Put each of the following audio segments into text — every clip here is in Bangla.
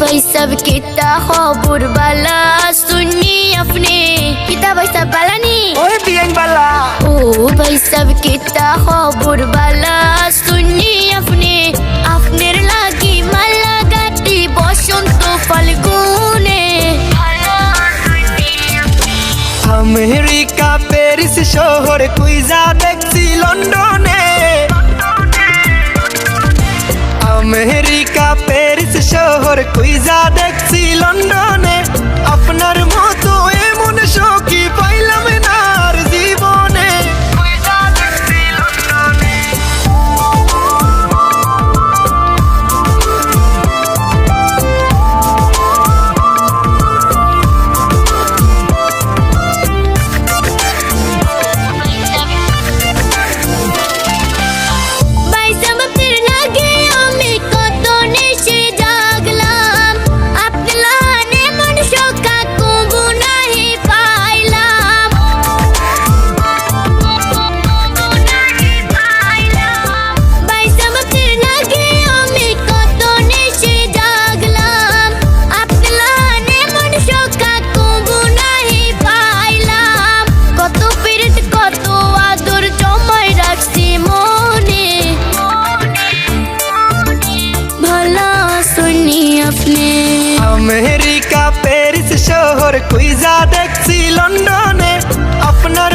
ভাই সব কিতা খবর বালা শুনি আপনি। কিতা ভাই সব বালা নি ওই বিয়ান বালা। ও ভাই সব কিতা খবর বালা। আমেরিকা প্যারিস শহর কুইজা দেখছি লন্ডনে। আমেরিকা প্যারিস শহর কুইজা দেখছি লন্ডনে। শহর কুইজা দেখছি লন্ডনে আপনার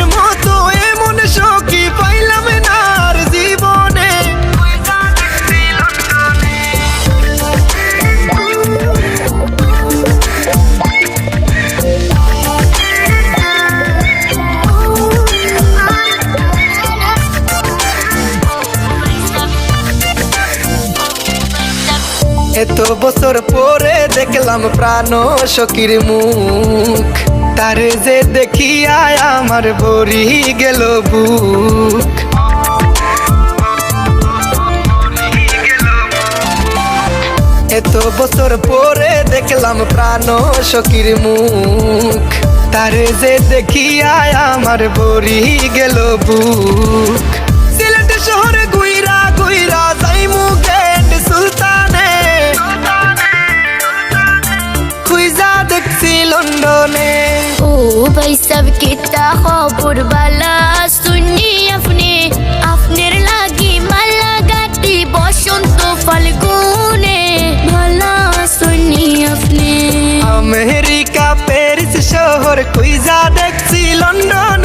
এত বছর পরে দেখলাম প্রাণ সখীর মুখ। তারে যে দেখিয়া আমার ভরি গেল বুক। এত বছর পরে দেখলাম প্রাণ সখীর মুখ। তারে যে দেখিয়া আমার ভরি গেল বুক। লন্ডনে ও ভাই সব কিতা খবর বালা শুনি আপনি। আপনার লাগি মালা গাতি বসন্ত ফাল্গুনে। ভালা শুনি আপনি। আমেরিকা প্যারিস শহর কুইজা দেখছি লন্ডনে।